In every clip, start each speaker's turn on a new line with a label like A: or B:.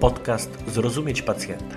A: Podcast Zrozumieć Pacjenta.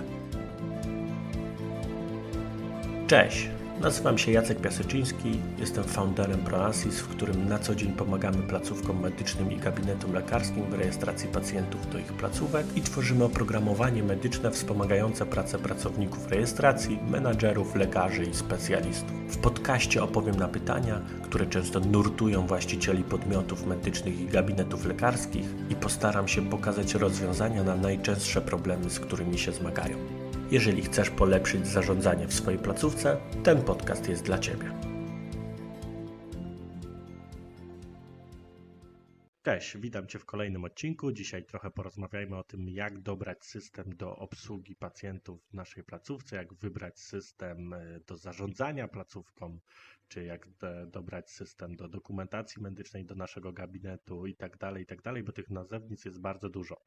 A: Cześć, nazywam się Jacek Piaseczynski, jestem founderem ProAsys, w którym na co dzień pomagamy placówkom medycznym i gabinetom lekarskim w rejestracji pacjentów do ich placówek i tworzymy oprogramowanie medyczne wspomagające pracę pracowników rejestracji, menadżerów, lekarzy i specjalistów. W podcaście opowiem na pytania, które często nurtują właścicieli podmiotów medycznych i gabinetów lekarskich i postaram się pokazać rozwiązania na najczęstsze problemy, z którymi się zmagają. Jeżeli chcesz polepszyć zarządzanie w swojej placówce, ten podcast jest dla Ciebie. Cześć, witam Cię w kolejnym odcinku. Dzisiaj trochę porozmawiajmy o tym, jak dobrać system do obsługi pacjentów w naszej placówce, jak wybrać system e, do zarządzania placówką, czy jak dobrać system do dokumentacji medycznej do naszego gabinetu i tak dalej, i tak dalej, bo tych nazewnic jest bardzo dużo.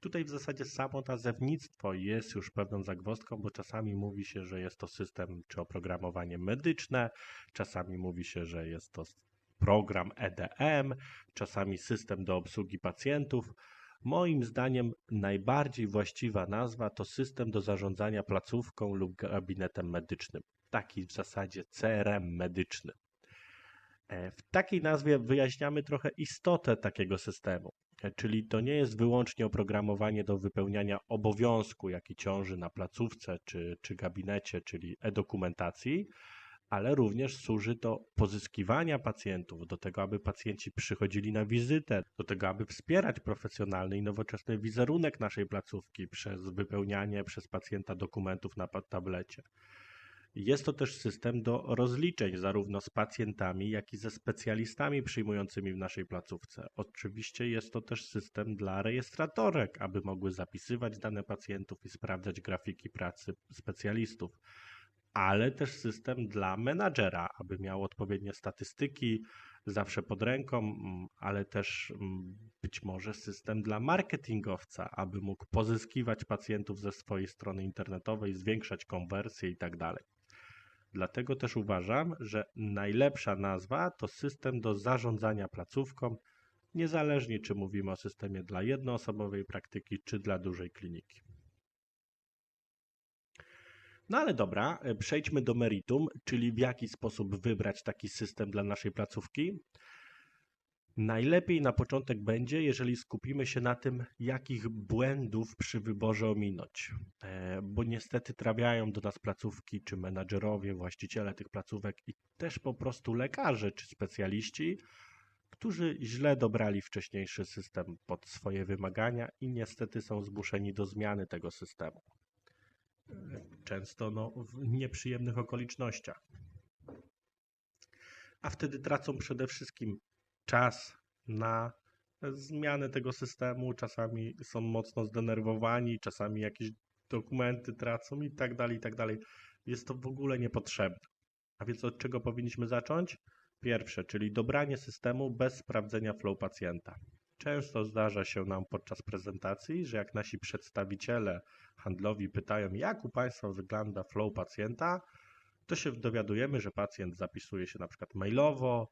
A: Tutaj w zasadzie samo nazewnictwo jest już pewną zagwozdką, bo czasami mówi się, że jest to system czy oprogramowanie medyczne, czasami mówi się, że jest to program EDM, czasami system do obsługi pacjentów. Moim zdaniem najbardziej właściwa nazwa to system do zarządzania placówką lub gabinetem medycznym. Taki w zasadzie CRM medyczny. E, W takiej nazwie wyjaśniamy trochę istotę takiego systemu. E, Czyli to nie jest wyłącznie oprogramowanie do wypełniania obowiązku, jaki ciąży na placówce czy, czy gabinecie, czyli e-dokumentacji, ale również służy do pozyskiwania pacjentów, do tego, aby pacjenci przychodzili na wizytę, do tego, aby wspierać profesjonalny i nowoczesny wizerunek naszej placówki przez wypełnianie przez pacjenta dokumentów na tablecie. Jest to też system do rozliczeń zarówno z pacjentami, jak i ze specjalistami przyjmującymi w naszej placówce. Oczywiście jest to też system dla rejestratorek, aby mogły zapisywać dane pacjentów i sprawdzać grafiki pracy specjalistów, ale też system dla menadżera, aby miał odpowiednie statystyki zawsze pod ręką, mm, ale też mm, być może system dla marketingowca, aby mógł pozyskiwać pacjentów ze swojej strony internetowej, zwiększać konwersję i tak dalej. Dlatego też uważam, że najlepsza nazwa to system do zarządzania placówką, niezależnie czy mówimy o systemie dla jednoosobowej praktyki, czy dla dużej kliniki. No ale dobra, e, przejdźmy do meritum, czyli w jaki sposób wybrać taki system dla naszej placówki. Najlepiej na początek będzie, jeżeli skupimy się na tym, jakich błędów przy wyborze ominąć, E, bo niestety trafiają do nas placówki, czy menadżerowie, właściciele tych placówek i też po prostu lekarze czy specjaliści, którzy źle dobrali wcześniejszy system pod swoje wymagania i niestety są zmuszeni do zmiany tego systemu. E, Często no, w nieprzyjemnych okolicznościach. A wtedy tracą przede wszystkim czas na zmianę tego systemu. Czasami są mocno zdenerwowani, czasami jakieś dokumenty tracą i tak dalej, i tak dalej. Jest to w ogóle niepotrzebne. A więc od czego powinniśmy zacząć? Pierwsze, czyli dobranie systemu bez sprawdzenia flow pacjenta. Często zdarza się nam podczas prezentacji, że jak nasi przedstawiciele handlowi pytają, jak u Państwa wygląda flow pacjenta, to się dowiadujemy, że pacjent zapisuje się na przykład mailowo,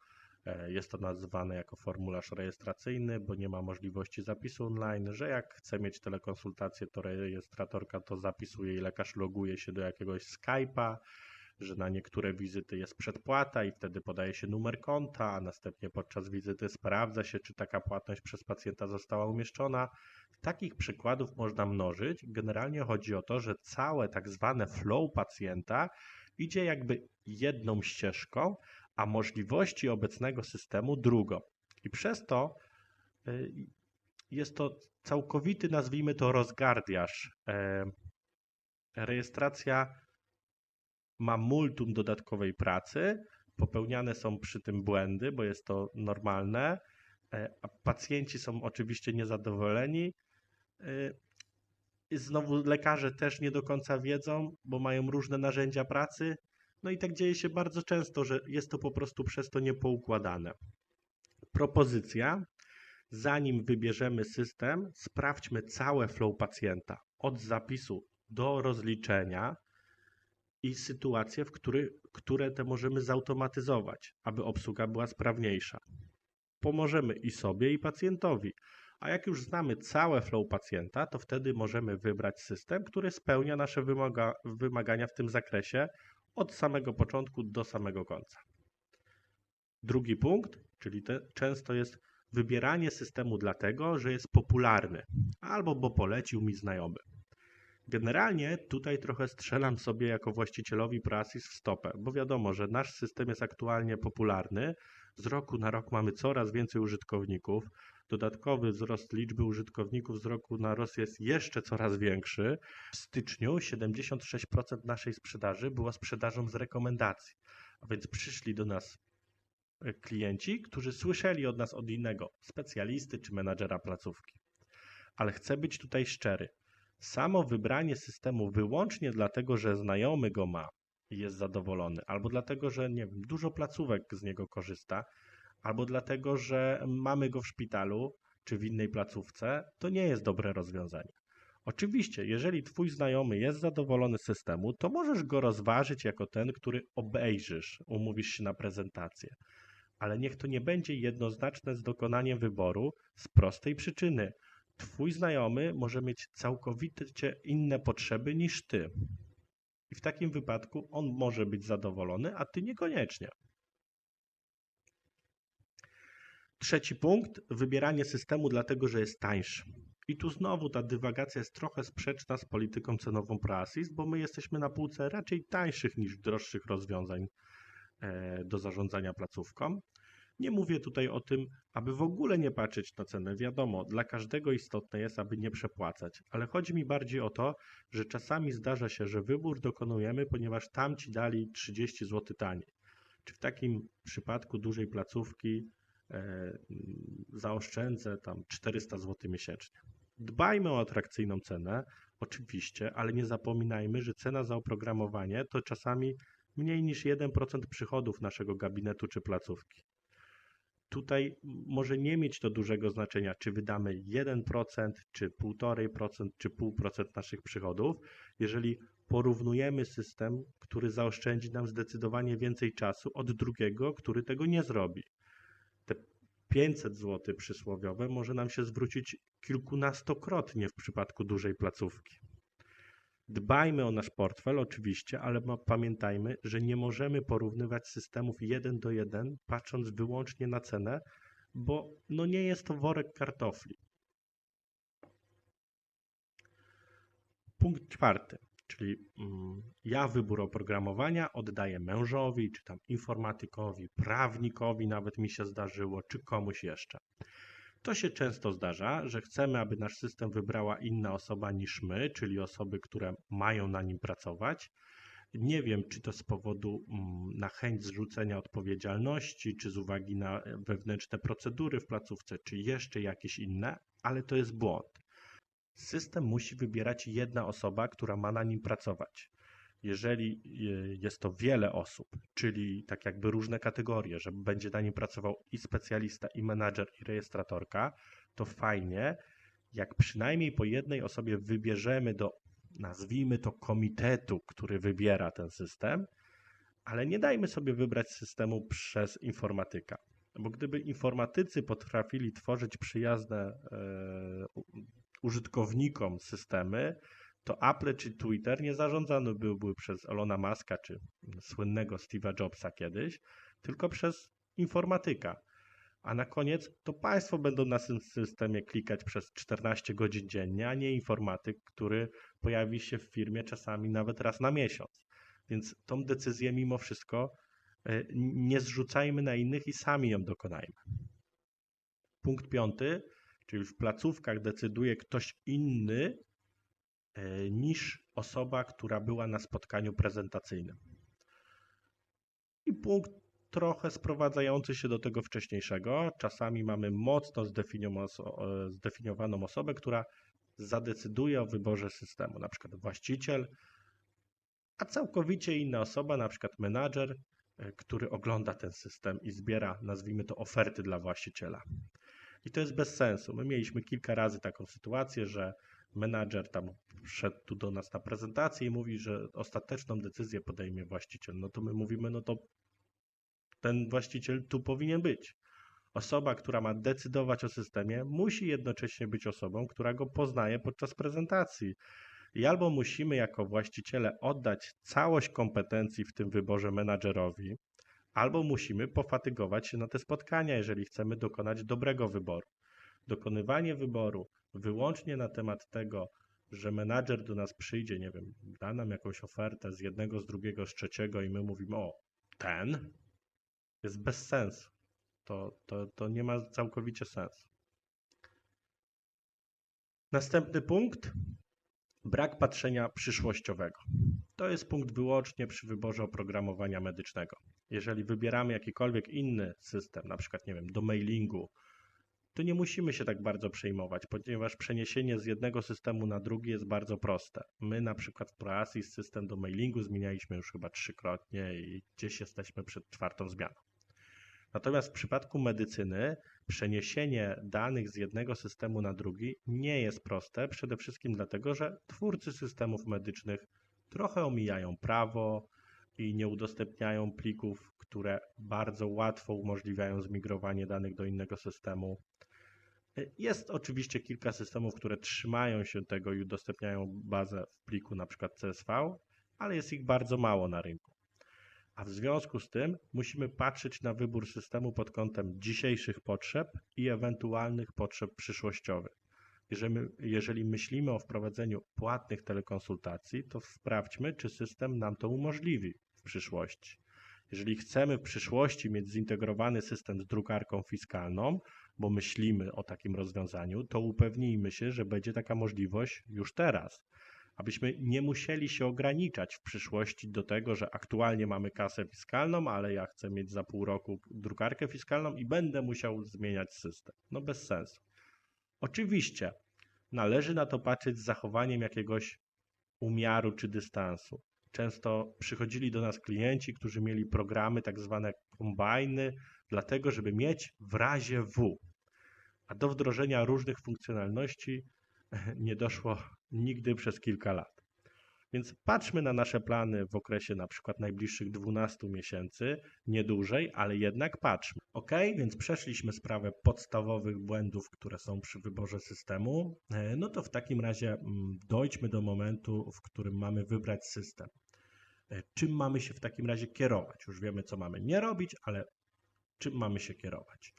A: jest to nazywane jako formularz rejestracyjny, bo nie ma możliwości zapisu online, że jak chce mieć telekonsultację, to rejestratorka to zapisuje i lekarz loguje się do jakiegoś Skype'a, że na niektóre wizyty jest przedpłata i wtedy podaje się numer konta, a następnie podczas wizyty sprawdza się, czy taka płatność przez pacjenta została umieszczona. Takich przykładów można mnożyć. Generalnie chodzi o to, że całe tak zwane flow pacjenta idzie jakby jedną ścieżką, a możliwości obecnego systemu drugą. I przez to y, jest to całkowity, nazwijmy to, rozgardiaż. E, Rejestracja ma multum dodatkowej pracy, popełniane są przy tym błędy, bo jest to normalne, e, a pacjenci są oczywiście niezadowoleni. E, Znowu lekarze też nie do końca wiedzą, bo mają różne narzędzia pracy. No i tak dzieje się bardzo często, że jest to po prostu przez to niepoukładane. Propozycja. Zanim wybierzemy system, sprawdźmy całe flow pacjenta od zapisu do rozliczenia i sytuacje, w który, które te możemy zautomatyzować, aby obsługa była sprawniejsza. Pomożemy i sobie, i pacjentowi. A jak już znamy całe flow pacjenta, to wtedy możemy wybrać system, który spełnia nasze wymaga wymagania w tym zakresie od samego początku do samego końca. Drugi punkt, czyli te, często jest wybieranie systemu dlatego, że jest popularny albo bo polecił mi znajomy. Generalnie tutaj trochę strzelam sobie jako właścicielowi Prasis w stopę, bo wiadomo, że nasz system jest aktualnie popularny. Z roku na rok mamy coraz więcej użytkowników. Dodatkowy wzrost liczby użytkowników z roku na rok jest jeszcze coraz większy. W styczniu 76% naszej sprzedaży była sprzedażą z rekomendacji, a więc przyszli do nas e, klienci, którzy słyszeli od nas od innego specjalisty czy menadżera placówki. Ale chcę być tutaj szczery. Samo wybranie systemu wyłącznie dlatego, że znajomy go ma i jest zadowolony, albo dlatego, że nie wiem, dużo placówek z niego korzysta, albo dlatego, że mamy go w szpitalu czy w innej placówce, to nie jest dobre rozwiązanie. Oczywiście, jeżeli Twój znajomy jest zadowolony z systemu, to możesz go rozważyć jako ten, który obejrzysz, umówisz się na prezentację. Ale niech to nie będzie jednoznaczne z dokonaniem wyboru z prostej przyczyny. Twój znajomy może mieć całkowicie inne potrzeby niż ty. I w takim wypadku on może być zadowolony, a ty niekoniecznie. Trzeci punkt, wybieranie systemu dlatego, że jest tańszy. I tu znowu ta dywagacja jest trochę sprzeczna z polityką cenową Proasis, bo my jesteśmy na półce raczej tańszych niż droższych rozwiązań e, do zarządzania placówką. Nie mówię tutaj o tym, aby w ogóle nie patrzeć na cenę. Wiadomo, dla każdego istotne jest, aby nie przepłacać, ale chodzi mi bardziej o to, że czasami zdarza się, że wybór dokonujemy, ponieważ tamci dali 30 zł taniej. Czy w takim przypadku dużej placówki zaoszczędzę tam 400 zł miesięcznie. Dbajmy o atrakcyjną cenę, oczywiście, ale nie zapominajmy, że cena za oprogramowanie to czasami mniej niż 1% przychodów naszego gabinetu czy placówki tutaj może nie mieć to dużego znaczenia, czy wydamy 1%, czy 1,5%, czy 0,5% naszych przychodów, jeżeli porównujemy system, który zaoszczędzi nam zdecydowanie więcej czasu od drugiego, który tego nie zrobi. Te 500 zł przysłowiowe może nam się zwrócić kilkunastokrotnie w przypadku dużej placówki. Dbajmy o nasz portfel oczywiście, ale pamiętajmy, że nie możemy porównywać systemów jeden do jeden, patrząc wyłącznie na cenę, bo no nie jest to worek kartofli. Punkt czwarty, czyli mm, ja wybór oprogramowania oddaję mężowi, czy tam informatykowi, prawnikowi, nawet mi się zdarzyło, czy komuś jeszcze. To się często zdarza, że chcemy, aby nasz system wybrała inna osoba niż my, czyli osoby, które mają na nim pracować. Nie wiem, czy to z powodu mm, na chęć zrzucenia odpowiedzialności, czy z uwagi na wewnętrzne procedury w placówce, czy jeszcze jakieś inne, ale to jest błąd. System musi wybierać jedna osoba, która ma na nim pracować jeżeli e, jest to wiele osób, czyli tak jakby różne kategorie, że będzie na nim pracował i specjalista, i menadżer, i rejestratorka, to fajnie, jak przynajmniej po jednej osobie wybierzemy do, nazwijmy to, komitetu, który wybiera ten system, ale nie dajmy sobie wybrać systemu przez informatyka. Bo gdyby informatycy potrafili tworzyć przyjazne e, użytkownikom systemy, to Apple czy Twitter nie zarządzany byłby przez Elona Muska czy słynnego Steve'a Jobsa kiedyś, tylko przez informatyka. A na koniec to Państwo będą na tym systemie klikać przez 14 godzin dziennie, a nie informatyk, który pojawi się w firmie czasami nawet raz na miesiąc. Więc tą decyzję mimo wszystko e, nie zrzucajmy na innych i sami ją dokonajmy. Punkt piąty, czyli w placówkach decyduje ktoś inny E, niż osoba, która była na spotkaniu prezentacyjnym. I punkt trochę sprowadzający się do tego wcześniejszego. Czasami mamy mocno zdefiniowaną osobę, która zadecyduje o wyborze systemu, na przykład właściciel, a całkowicie inna osoba, na przykład menadżer, e, który ogląda ten system i zbiera, nazwijmy to, oferty dla właściciela. I to jest bez sensu. My mieliśmy kilka razy taką sytuację, że menadżer tam wszedł tu do nas na prezentację i mówi, że ostateczną decyzję podejmie właściciel. No to my mówimy, no to ten właściciel tu powinien być. Osoba, która ma decydować o systemie, musi jednocześnie być osobą, która go poznaje podczas prezentacji. I albo musimy jako właściciele oddać całość kompetencji w tym wyborze menadżerowi, albo musimy pofatygować się na te spotkania, jeżeli chcemy dokonać dobrego wyboru. Dokonywanie wyboru wyłącznie na temat tego, że menadżer do nas przyjdzie, nie wiem, da nam jakąś ofertę z jednego, z drugiego, z trzeciego i my mówimy, o, ten jest bez sensu. To, to, to nie ma całkowicie sensu. Następny punkt. Brak patrzenia przyszłościowego. To jest punkt wyłącznie przy wyborze oprogramowania medycznego. Jeżeli wybieramy jakikolwiek inny system, na przykład, nie wiem, do mailingu, to nie musimy się tak bardzo przejmować, ponieważ przeniesienie z jednego systemu na drugi jest bardzo proste. My na przykład w ProAsys system do mailingu zmienialiśmy już chyba trzykrotnie i gdzieś jesteśmy przed czwartą zmianą. Natomiast w przypadku medycyny przeniesienie danych z jednego systemu na drugi nie jest proste, przede wszystkim dlatego, że twórcy systemów medycznych trochę omijają prawo i nie udostępniają plików, które bardzo łatwo umożliwiają zmigrowanie danych do innego systemu. Jest oczywiście kilka systemów, które trzymają się tego i udostępniają bazę w pliku, na przykład CSV, ale jest ich bardzo mało na rynku. A w związku z tym musimy patrzeć na wybór systemu pod kątem dzisiejszych potrzeb i ewentualnych potrzeb przyszłościowych. Jeżeli, jeżeli myślimy o wprowadzeniu płatnych telekonsultacji, to sprawdźmy, czy system nam to umożliwi w przyszłości. Jeżeli chcemy w przyszłości mieć zintegrowany system z drukarką fiskalną, bo myślimy o takim rozwiązaniu, to upewnijmy się, że będzie taka możliwość już teraz. Abyśmy nie musieli się ograniczać w przyszłości do tego, że aktualnie mamy kasę fiskalną, ale ja chcę mieć za pół roku drukarkę fiskalną i będę musiał zmieniać system. No bez sensu. Oczywiście należy na to patrzeć z zachowaniem jakiegoś umiaru czy dystansu. Często przychodzili do nas klienci, którzy mieli programy tak zwane kombajny, dlatego żeby mieć w razie W. A do wdrożenia różnych funkcjonalności nie doszło nigdy przez kilka lat. Więc patrzmy na nasze plany w okresie na przykład najbliższych 12 miesięcy, nie dłużej, ale jednak patrzmy. Ok, więc przeszliśmy sprawę podstawowych błędów, które są przy wyborze systemu. E, no to w takim razie mm, dojdźmy do momentu, w którym mamy wybrać system. E, czym mamy się w takim razie kierować? Już wiemy, co mamy nie robić, ale czym mamy się kierować?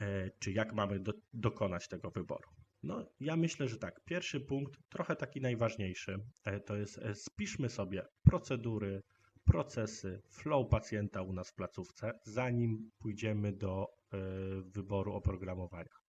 A: E, czy jak mamy do, dokonać tego wyboru? No, ja myślę, że tak. Pierwszy punkt, trochę taki najważniejszy, e, to jest spiszmy sobie procedury, procesy, flow pacjenta u nas w placówce, zanim pójdziemy do wyboru oprogramowania.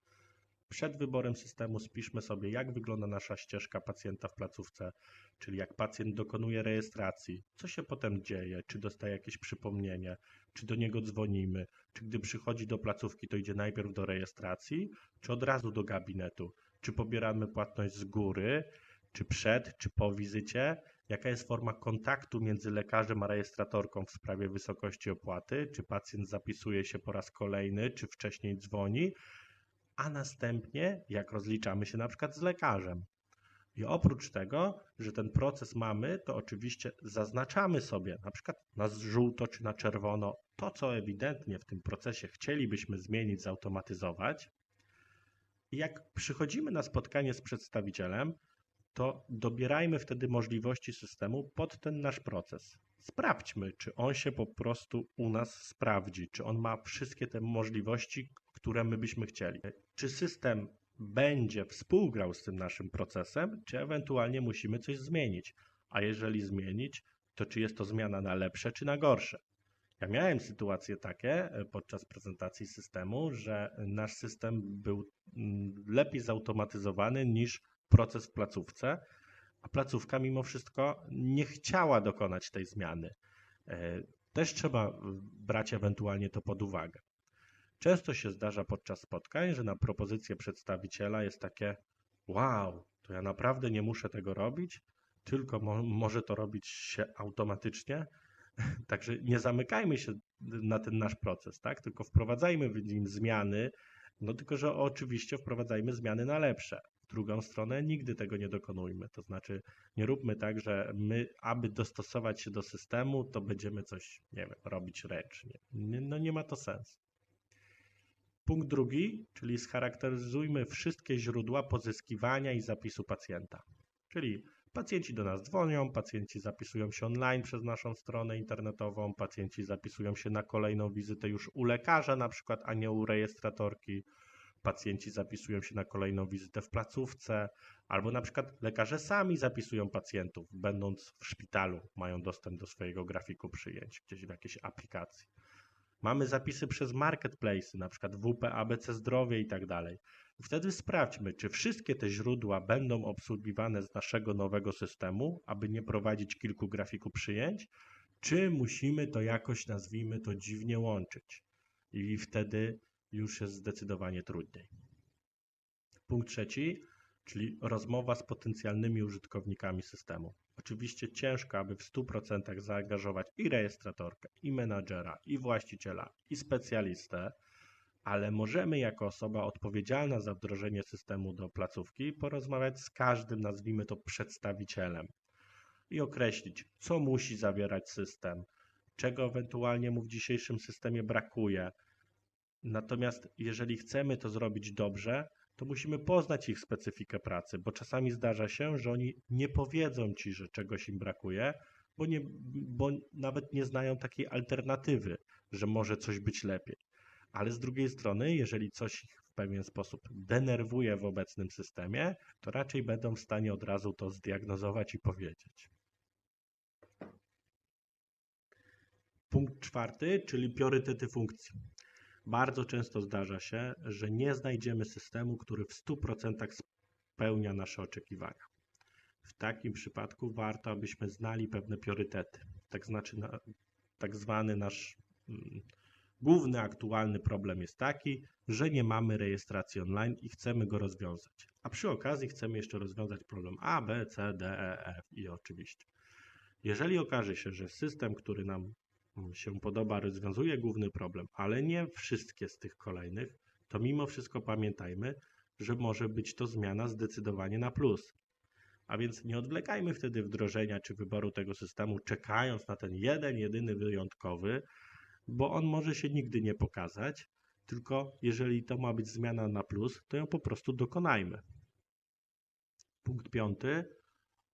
A: Przed wyborem systemu spiszmy sobie, jak wygląda nasza ścieżka pacjenta w placówce, czyli jak pacjent dokonuje rejestracji, co się potem dzieje, czy dostaje jakieś przypomnienie, czy do niego dzwonimy, czy gdy przychodzi do placówki, to idzie najpierw do rejestracji, czy od razu do gabinetu, czy pobieramy płatność z góry, czy przed, czy po wizycie, jaka jest forma kontaktu między lekarzem a rejestratorką w sprawie wysokości opłaty, czy pacjent zapisuje się po raz kolejny, czy wcześniej dzwoni, a następnie jak rozliczamy się na przykład z lekarzem. I oprócz tego, że ten proces mamy, to oczywiście zaznaczamy sobie na przykład na żółto czy na czerwono to, co ewidentnie w tym procesie chcielibyśmy zmienić, zautomatyzować. I jak przychodzimy na spotkanie z przedstawicielem, to dobierajmy wtedy możliwości systemu pod ten nasz proces. Sprawdźmy, czy on się po prostu u nas sprawdzi, czy on ma wszystkie te możliwości, które my byśmy chcieli. Czy system będzie współgrał z tym naszym procesem, czy ewentualnie musimy coś zmienić? A jeżeli zmienić, to czy jest to zmiana na lepsze, czy na gorsze? Ja miałem sytuacje takie e, podczas prezentacji systemu, że nasz system był mm, lepiej zautomatyzowany niż proces w placówce, a placówka mimo wszystko nie chciała dokonać tej zmiany. E, też trzeba brać ewentualnie to pod uwagę. Często się zdarza podczas spotkań, że na propozycję przedstawiciela jest takie: Wow, to ja naprawdę nie muszę tego robić, tylko mo może to robić się automatycznie. Także nie zamykajmy się na ten nasz proces, tak? tylko wprowadzajmy w nim zmiany, no tylko że oczywiście wprowadzajmy zmiany na lepsze. W drugą stronę nigdy tego nie dokonujmy. To znaczy nie róbmy tak, że my, aby dostosować się do systemu, to będziemy coś, nie wiem, robić ręcznie. No nie ma to sensu. Punkt drugi, czyli scharakteryzujmy wszystkie źródła pozyskiwania i zapisu pacjenta. Czyli pacjenci do nas dzwonią, pacjenci zapisują się online przez naszą stronę internetową, pacjenci zapisują się na kolejną wizytę już u lekarza, na przykład, a nie u rejestratorki. Pacjenci zapisują się na kolejną wizytę w placówce, albo na przykład lekarze sami zapisują pacjentów, będąc w szpitalu, mają dostęp do swojego grafiku przyjęć gdzieś w jakiejś aplikacji. Mamy zapisy przez marketplace, na przykład WP, ABC Zdrowie i tak dalej. Wtedy sprawdźmy, czy wszystkie te źródła będą obsługiwane z naszego nowego systemu, aby nie prowadzić kilku grafików przyjęć, czy musimy to jakoś, nazwijmy to, dziwnie łączyć. I wtedy już jest zdecydowanie trudniej. Punkt trzeci, czyli rozmowa z potencjalnymi użytkownikami systemu. Oczywiście ciężko, aby w 100% zaangażować i rejestratorkę, i menadżera, i właściciela, i specjalistę, ale możemy jako osoba odpowiedzialna za wdrożenie systemu do placówki porozmawiać z każdym, nazwijmy to, przedstawicielem i określić, co musi zawierać system, czego ewentualnie mu w dzisiejszym systemie brakuje. Natomiast jeżeli chcemy to zrobić dobrze, to musimy poznać ich specyfikę pracy, bo czasami zdarza się, że oni nie powiedzą ci, że czegoś im brakuje, bo, nie, bo nawet nie znają takiej alternatywy, że może coś być lepiej. Ale z drugiej strony, jeżeli coś ich w pewien sposób denerwuje w obecnym systemie, to raczej będą w stanie od razu to zdiagnozować i powiedzieć. Punkt czwarty, czyli priorytety funkcji. Bardzo często zdarza się, że nie znajdziemy systemu, który w 100% spełnia nasze oczekiwania. W takim przypadku warto, abyśmy znali pewne priorytety. Tak, znaczy, na, tak zwany nasz mm, główny aktualny problem jest taki, że nie mamy rejestracji online i chcemy go rozwiązać. A przy okazji chcemy jeszcze rozwiązać problem A, B, C, D, E, F i oczywiście. Jeżeli okaże się, że system, który nam się podoba, rozwiązuje główny problem, ale nie wszystkie z tych kolejnych, to mimo wszystko pamiętajmy, że może być to zmiana zdecydowanie na plus. A więc nie odwlekajmy wtedy wdrożenia czy wyboru tego systemu, czekając na ten jeden, jedyny wyjątkowy, bo on może się nigdy nie pokazać, tylko jeżeli to ma być zmiana na plus, to ją po prostu dokonajmy. Punkt piąty.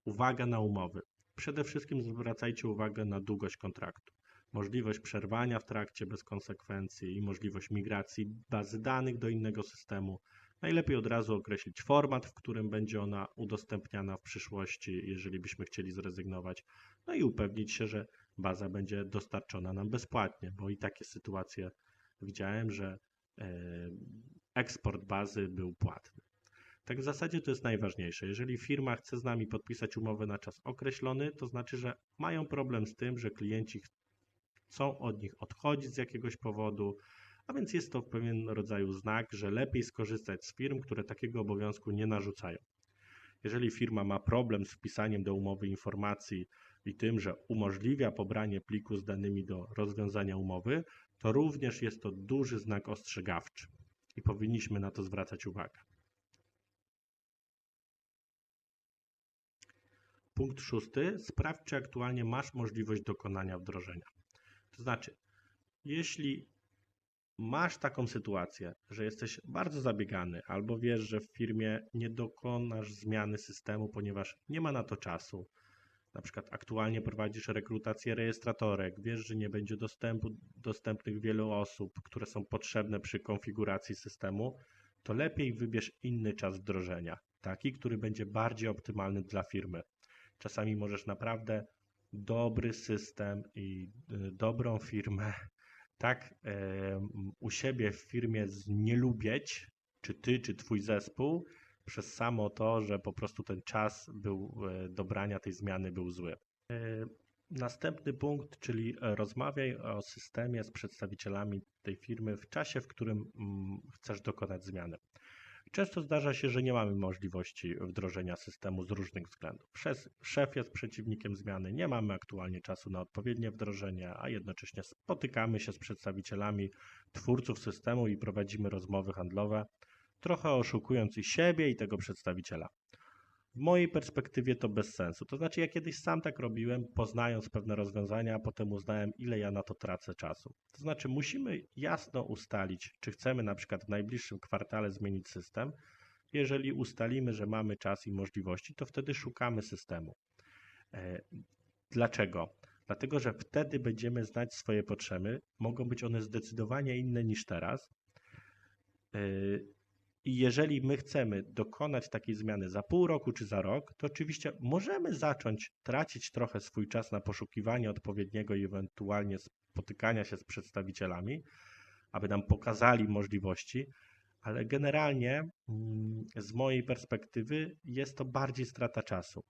A: Uwaga na umowy. Przede wszystkim zwracajcie uwagę na długość kontraktu możliwość przerwania w trakcie bez konsekwencji i możliwość migracji bazy danych do innego systemu. Najlepiej od razu określić format, w którym będzie ona udostępniana w przyszłości, jeżeli byśmy chcieli zrezygnować, no i upewnić się, że baza będzie dostarczona nam bezpłatnie, bo i takie sytuacje widziałem, że e, eksport bazy był płatny. Tak w zasadzie to jest najważniejsze. Jeżeli firma chce z nami podpisać umowę na czas określony, to znaczy, że mają problem z tym, że klienci chcą od nich odchodzić z jakiegoś powodu, a więc jest to pewien rodzaju znak, że lepiej skorzystać z firm, które takiego obowiązku nie narzucają. Jeżeli firma ma problem z wpisaniem do umowy informacji i tym, że umożliwia pobranie pliku z danymi do rozwiązania umowy, to również jest to duży znak ostrzegawczy i powinniśmy na to zwracać uwagę. Punkt szósty. Sprawdź, czy aktualnie masz możliwość dokonania wdrożenia. To znaczy, jeśli masz taką sytuację, że jesteś bardzo zabiegany, albo wiesz, że w firmie nie dokonasz zmiany systemu, ponieważ nie ma na to czasu, na przykład aktualnie prowadzisz rekrutację rejestratorek, wiesz, że nie będzie dostępu, dostępnych wielu osób, które są potrzebne przy konfiguracji systemu, to lepiej wybierz inny czas wdrożenia, taki, który będzie bardziej optymalny dla firmy. Czasami możesz naprawdę dobry system i y, dobrą firmę tak u siebie w firmie znielubieć, czy ty, czy twój zespół, przez samo to, że po prostu ten czas był e, dobrania tej zmiany był zły. E, następny punkt, czyli rozmawiaj o systemie z przedstawicielami tej firmy w czasie, w którym mm, chcesz dokonać zmiany. Często zdarza się, że nie mamy możliwości wdrożenia systemu z różnych względów. Szef jest przeciwnikiem zmiany, nie mamy aktualnie czasu na odpowiednie wdrożenie, a jednocześnie spotykamy się z przedstawicielami twórców systemu i prowadzimy rozmowy handlowe, trochę oszukując i siebie, i tego przedstawiciela. W mojej perspektywie to bez sensu. To znaczy, ja kiedyś sam tak robiłem, poznając pewne rozwiązania, a potem uznałem, ile ja na to tracę czasu. To znaczy, musimy jasno ustalić, czy chcemy na przykład w najbliższym kwartale zmienić system. Jeżeli ustalimy, że mamy czas i możliwości, to wtedy szukamy systemu. E, Dlaczego? Dlatego, że wtedy będziemy znać swoje potrzeby. Mogą być one zdecydowanie inne niż teraz. I jeżeli my chcemy dokonać takiej zmiany za pół roku czy za rok, to oczywiście możemy zacząć tracić trochę swój czas na poszukiwanie odpowiedniego i ewentualnie spotykania się z przedstawicielami, aby nam pokazali możliwości, ale generalnie mm, z mojej perspektywy jest to bardziej strata czasu.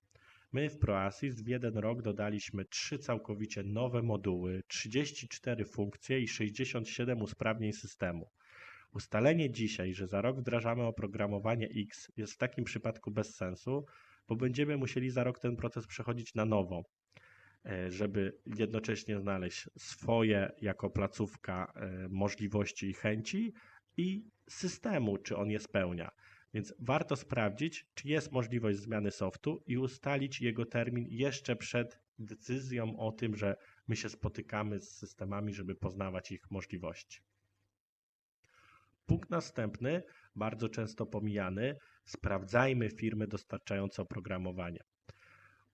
A: My w ProAssist w jeden rok dodaliśmy trzy całkowicie nowe moduły, 34 funkcje i 67 usprawnień systemu. Ustalenie dzisiaj, że za rok wdrażamy oprogramowanie X jest w takim przypadku bez sensu, bo będziemy musieli za rok ten proces przechodzić na nowo, e, żeby jednocześnie znaleźć swoje jako placówka e, możliwości i chęci i systemu, czy on je spełnia. Więc warto sprawdzić, czy jest możliwość zmiany softu i ustalić jego termin jeszcze przed decyzją o tym, że my się spotykamy z systemami, żeby poznawać ich możliwości. Punkt następny, bardzo często pomijany, sprawdzajmy firmy dostarczające oprogramowanie.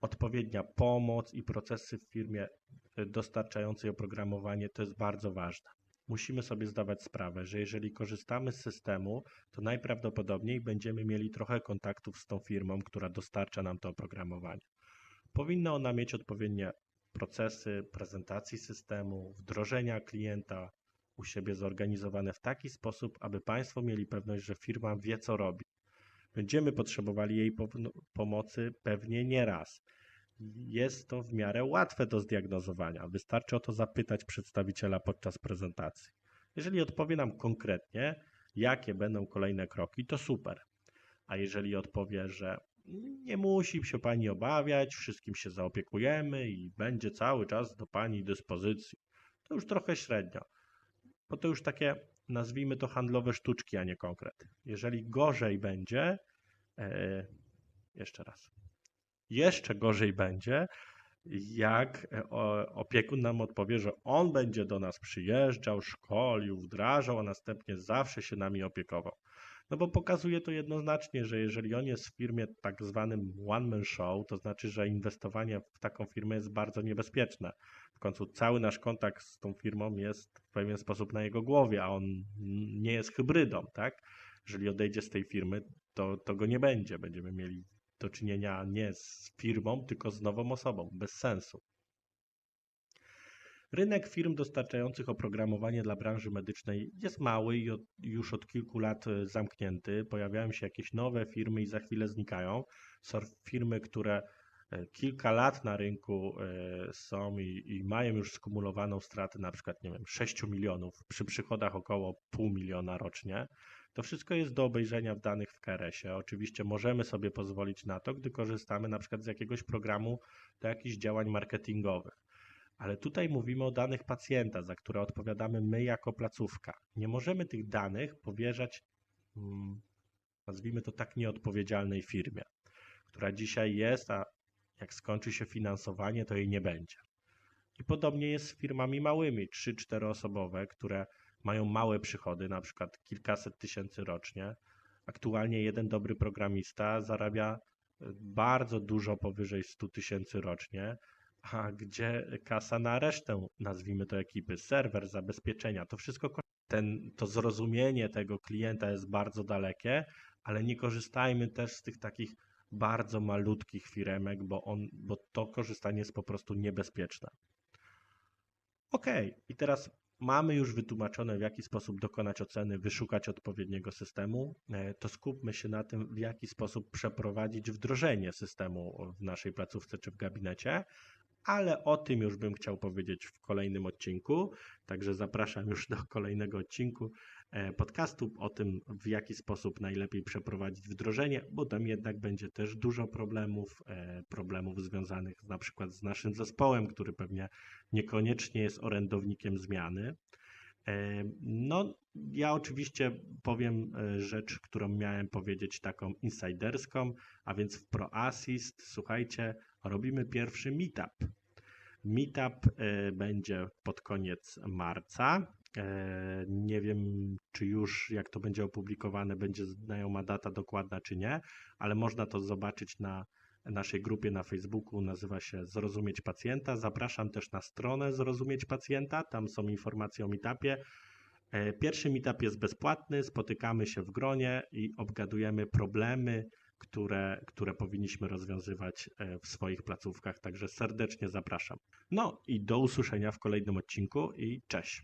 A: Odpowiednia pomoc i procesy w firmie e, dostarczającej oprogramowanie to jest bardzo ważne musimy sobie zdawać sprawę, że jeżeli korzystamy z systemu, to najprawdopodobniej będziemy mieli trochę kontaktów z tą firmą, która dostarcza nam to oprogramowanie. Powinna ona mieć odpowiednie procesy prezentacji systemu, wdrożenia klienta u siebie zorganizowane w taki sposób, aby Państwo mieli pewność, że firma wie, co robi. Będziemy potrzebowali jej pomocy pewnie nie raz jest to w miarę łatwe do zdiagnozowania. Wystarczy o to zapytać przedstawiciela podczas prezentacji. Jeżeli odpowie nam konkretnie, jakie będą kolejne kroki, to super. A jeżeli odpowie, że nie musi się pani obawiać, wszystkim się zaopiekujemy i będzie cały czas do pani dyspozycji, to już trochę średnio. Bo to już takie, nazwijmy to handlowe sztuczki, a nie konkret. Jeżeli gorzej będzie, e, jeszcze raz. Jeszcze gorzej będzie, jak e, opiekun nam odpowie, że on będzie do nas przyjeżdżał, szkolił, wdrażał, a następnie zawsze się nami opiekował. No bo pokazuje to jednoznacznie, że jeżeli on jest w firmie tak zwanym one-man show, to znaczy, że inwestowanie w taką firmę jest bardzo niebezpieczne. Końcu cały nasz kontakt z tą firmą jest w pewien sposób na jego głowie, a on nie jest hybrydą, tak? Jeżeli odejdzie z tej firmy, to, to go nie będzie. Będziemy mieli do czynienia nie z firmą, tylko z nową osobą. Bez sensu. Rynek firm dostarczających oprogramowanie dla branży medycznej jest mały i od, już od kilku lat e, zamknięty. Pojawiają się jakieś nowe firmy i za chwilę znikają. Są firmy, które kilka lat na rynku e, są i, i, mają już skumulowaną stratę na przykład, nie wiem, 6 milionów przy przychodach około pół miliona rocznie. To wszystko jest do obejrzenia w danych w KRS-ie. Oczywiście możemy sobie pozwolić na to, gdy korzystamy na przykład z jakiegoś programu do jakichś działań marketingowych. Ale tutaj mówimy o danych pacjenta, za które odpowiadamy my jako placówka. Nie możemy tych danych powierzać, hmm, nazwijmy to tak, nieodpowiedzialnej firmie, która dzisiaj jest, a jak skończy się finansowanie, to jej nie będzie. I podobnie jest z firmami małymi, 3-4 osobowe, które mają małe przychody, na przykład kilkaset tysięcy rocznie. Aktualnie jeden dobry programista zarabia e, bardzo dużo powyżej 100 tysięcy rocznie, a gdzie kasa na resztę, nazwijmy to ekipy, serwer, zabezpieczenia, to wszystko, ten, to zrozumienie tego klienta jest bardzo dalekie, ale nie korzystajmy też z tych takich bardzo malutkich firemek, bo, on, bo to korzystanie jest po prostu niebezpieczne. Ok, i teraz mamy już wytłumaczone, w jaki sposób dokonać oceny, wyszukać odpowiedniego systemu, e, to skupmy się na tym, w jaki sposób przeprowadzić wdrożenie systemu w naszej placówce czy w gabinecie, ale o tym już bym chciał powiedzieć w kolejnym odcinku. Także zapraszam już do kolejnego odcinku podcastu o tym, w jaki sposób najlepiej przeprowadzić wdrożenie, bo tam jednak będzie też dużo problemów, e, problemów związanych na przykład z naszym zespołem, który pewnie niekoniecznie jest orędownikiem zmiany. E, No, ja oczywiście powiem e, rzecz, którą miałem powiedzieć taką insiderską, a więc w ProAssist, słuchajcie, robimy pierwszy meetup. Meetup e, będzie pod koniec marca. E, Nie wiem, czy już jak to będzie opublikowane, będzie znajoma data dokładna, czy nie, ale można to zobaczyć na naszej grupie na Facebooku. Nazywa się Zrozumieć Pacjenta. Zapraszam też na stronę Zrozumieć Pacjenta. Tam są informacje o meetupie. E, Pierwszy meetup jest bezpłatny. Spotykamy się w gronie i obgadujemy problemy, które, które powinniśmy rozwiązywać e, w swoich placówkach. Także serdecznie zapraszam. No i do usłyszenia w kolejnym odcinku i cześć.